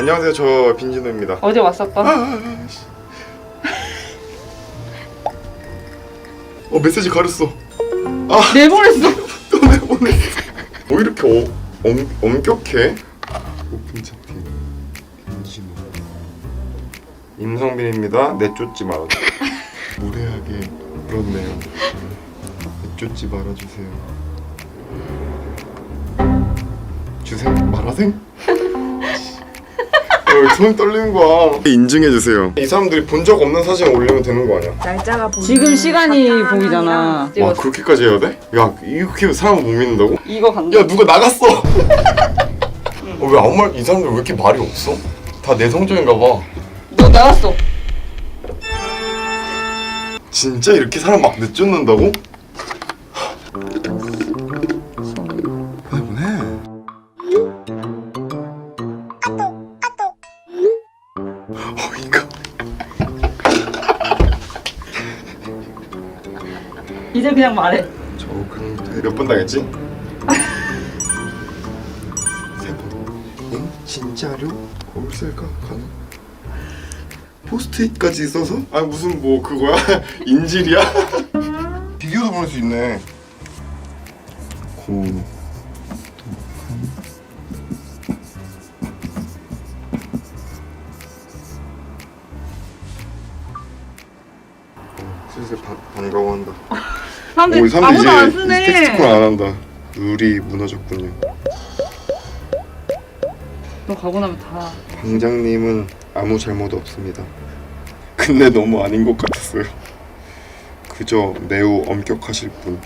안녕하세요. 저 빈진호입니다. 어제 왔었던. 어 메시지 가렸어. 내보냈어. 또 내보냈어 뭐 이렇게 어, 엄, 엄격해? 오픈 채팅. 빈진호 임성빈입니다. 내쫓지 말아줘. 무례하게 그렇네요. 내쫓지 말아주세요. 주생 말하생? 어, 손 떨리는 거야 인증해주세요 이 사람들이 본 적 없는 사진 올리면 되는 거 아니야? 날짜가 보이는 지금 시간이 보이잖아. 와. 그렇게까지 해야 돼? 야 이렇게 사람 못 믿는다고? 이거 간다. 야 누가 나갔어? 어, 왜 아무 말 이 사람들 왜 이렇게 말이 없어? 다 내성적인가 봐. 너 나갔어. 진짜 이렇게 사람 막 내쫓는다고? 어이가 이제 그냥 말해. 저 그냥 몇번 당했지? 세 번. 응? 진짜로? 거울셀까? 가능? 포스트잇까지 써서? 아니 무슨 뭐 그거야? 인질이야? 비디오도 보낼 수 있네. 고. 슬슬 반, 반가워한다. 사람들이 오, 이 사람들 아무도 안 이제 쓰네. 텍스트콘 안 한다. 룰이 무너졌군요. 너 가고 나면 다. 방장님은 아무 잘못 없습니다. 근데 너무 아닌 것 같았어요. 그저 매우 엄격하실 뿐.